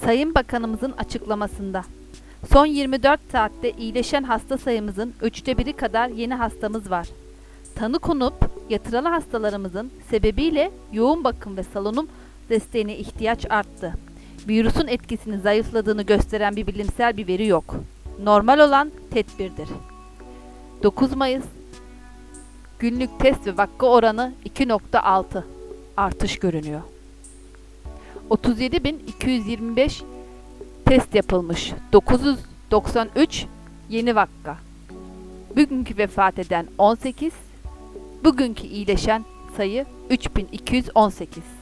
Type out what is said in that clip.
Sayın Bakanımızın açıklamasında. Son 24 saatte iyileşen hasta sayımızın üçte biri kadar yeni hastamız var. Tanı konup yatırılan hastalarımızın sebebiyle yoğun bakım ve salonum desteğine ihtiyaç arttı. Virüsün etkisini zayıfladığını gösteren bir bilimsel bir veri yok. Normal olan tedbirdir. 9 Mayıs Günlük test ve vaka oranı 2.6 artış görünüyor. 37.225 test yapılmış. 993 yeni vaka. Bugünkü vefat eden 18, bugünkü iyileşen sayı 3218.